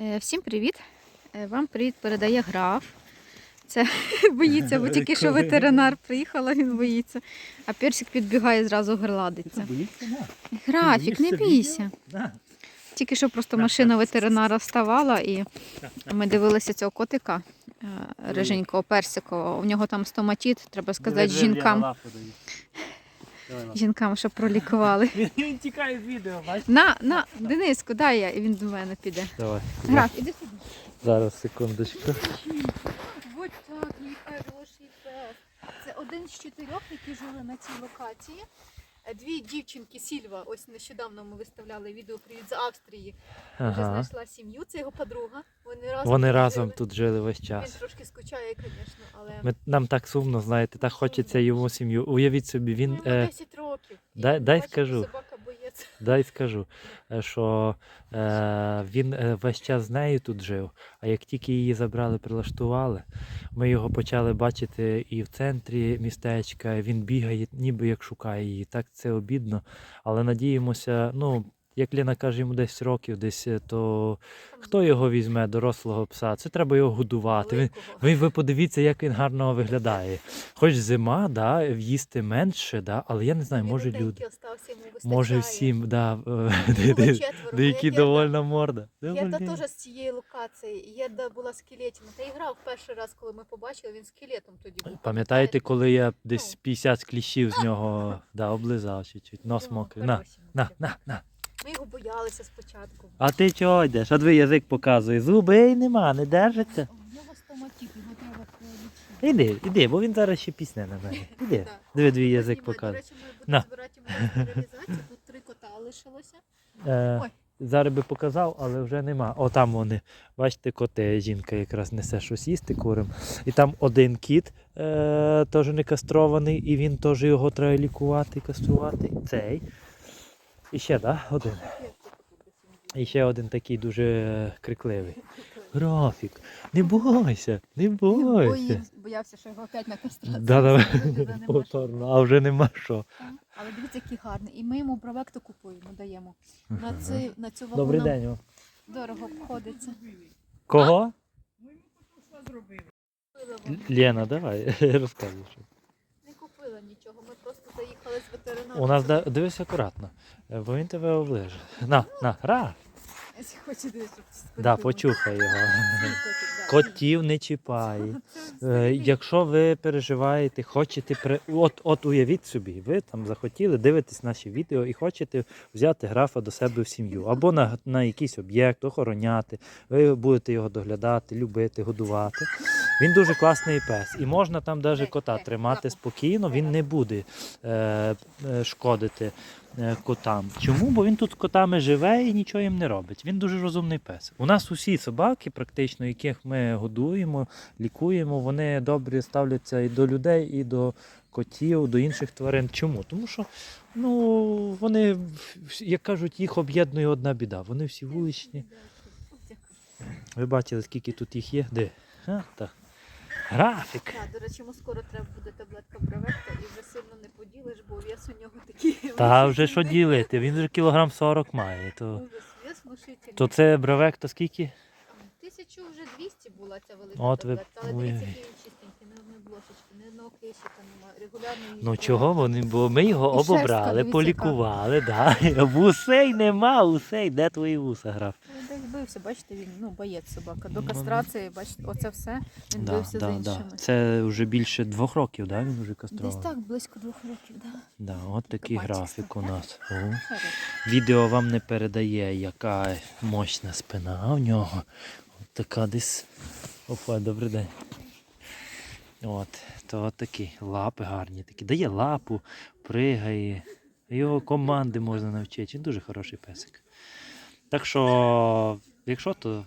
Е, Всім привіт! Е, Вам привіт передає граф. Це боїться, бо тільки що ветеринар приїхала, він боїться. А персик підбігає зразу гладиться. Боїшся? Графік, не бійся. Тільки що просто машина ветеринара вставала і ми дивилися цього котика е, риженького, персикового. У нього там стоматіт, треба сказати, жінкам, лапу дає. Давай лапу. Жінкам, щоб пролікували. Він, тікає з відео, бачиш? На, на, Дениску, дай я, і він до мене піде. Давай. Граф, іди сюди. Зараз, секундочку. Ось так, мій хороший пес. Це один з чотирьох, які жили на цій локації. Дві дівчинки Сільва, ось нещодавно ми виставляли відео привіт з Австрії. Вже Ага. знайшла сім'ю, це його подруга. Вони разом, Вони разом жили. тут жили весь Він час. трошки скучає, звісно, але Ми, нам так сумно, знаєте, так хочеться йому сім'ю. Уявіть собі, він. йому Е, 10 років. І дай- дай бачить, скажу. Собака дай скажу, е, що е, він е, весь час з нею тут жив, а як тільки її забрали, прилаштували, ми його почали бачити і в центрі містечка. Він бігає, ніби як шукає її. Так це обідно. Але надіємося, ну. Як Ліна каже, йому десь років, десь е, то хто його візьме, дорослого пса? Це треба його годувати. Він, ви, ви подивіться, як він гарно виглядає. Хоч зима, да, їсти менше, да, але я не знаю, може люди. Може всім, да, е, деякі Моя довольна морда. Єда Довольна. теж з цієї локації. Єда була скелетіна. Та грав перший раз, коли ми побачили, він скелетом тоді був. Пам'ятаєте, коли я десь Ну. 50 кліщів з нього да, облизав чуть-чуть, нос Ну, мокрий. На, на, на, на. Ми його боялися спочатку. А ти чого йдеш? А дві язик показує. Зуби нема, не держиться. У нього стоматит, його треба полічити. Іди, іди, бо він зараз ще пісне на мене. Іди. Диви, двій язик До показує. речі, ми На. будемо збирати йому на стерилізацію. Тут три кота лишилося. Е, Ой. зараз би показав, але вже нема. О, там вони. Бачите, коти, жінка якраз несе щось їсти курим. І там один кіт е, теж не кастрований, і він теж його треба лікувати, каструвати. Цей. І ще, так? Да? Один. І ще один такий дуже крикливий. Графік. Не бойся, не бойся. Боявся, що його опять на кастрацію. Да, да. Повторно, а вже нема що. Але дивіться, який гарний. І ми йому бровекту купуємо, даємо. На, Ага. на цю вагу Добрий день. вам. дорого обходиться. Кого? Ми Купила вона. Лена, давай, розказуй. Не купила нічого, ми заїхали з ветеринаром. У нас да- дивись акуратно, е, бо він тебе оближе. На, на, ра. Хоче дивитися, щоб Да, почухай його. Свій котик, да. Котів не чіпай. Е. Якщо ви переживаєте, хочете при... от, от уявіть собі, ви там захотіли дивитись наші відео і хочете взяти графа до себе в сім'ю або на, на якийсь об'єкт, охороняти. Ви будете його доглядати, любити, годувати. Він дуже класний пес, і можна там навіть кота тримати спокійно, він не буде е, е, шкодити е, котам. Чому? Бо він тут з котами живе і нічого їм не робить. Він дуже розумний пес. У нас усі собаки, практично, яких ми годуємо, лікуємо, вони добре ставляться і до людей, і до котів, до інших тварин. Чому? Тому що ну, вони, як кажуть, їх об'єднує одна біда. Вони всі вуличні. Ви бачили, скільки тут їх є? Де? А, так. Графік. Так, до речі, йому скоро треба буде таблетка бровекта і вже сильно не поділиш, бо вес у нього такий. Та вже що ділити? Він вже кілограм 40 має. То, то це бровек, то скільки? Тисячу вже 200 була ця велика От ви- таблетка, але дивіться, який він чистенький, ні одної блошечки, ні одного клещика немає. Регулярно її Ну чого вони? Бо ми його І обобрали, полікували, да. Вусей нема, усей, де твої вуса граф? Він бачите, він ну, боєць собака. До Ну, кастрації, бачите, оце все. Він Да, бився да, з іншими. да. Це вже більше двох років, да? Він вже Десь кастрований. так, близько двох років, да. Да, от такий Бачиш, графік у так? нас. О. Відео вам не передає, яка мощна спина у нього. От така десь. Опа, добрий день. От, то от такі лапи гарні такі. Дає лапу, пригає. Його команди можна навчити. Він дуже хороший песик. Так що, якщо то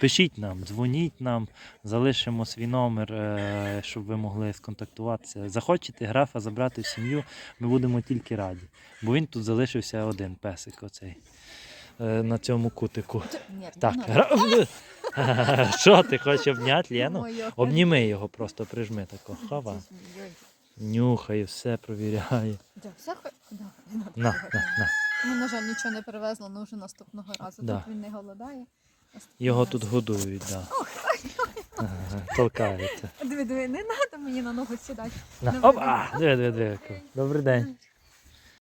пишіть нам, дзвоніть нам, залишимо свій номер, е, щоб ви могли сконтактуватися. Захочете графа забрати в сім'ю, ми будемо тільки раді. Бо він тут залишився один песик оцей. е, На цьому кутику. Так, що ти хочеш обняти, Лену? Обніми його просто, прижми тако. Хава. Нюхає, все провіряє. Да, все хо- да, не надо На, на, на. Ну, на жаль, нічого не привезла, але вже наступного разу. Да. Тут він не голодає. Наступного Його разу. тут годують, да. Ага, толкається. Диви, диви, не треба мені на ногу сідати. На. Добрий Опа! Диви, диви, диви. Добрий день.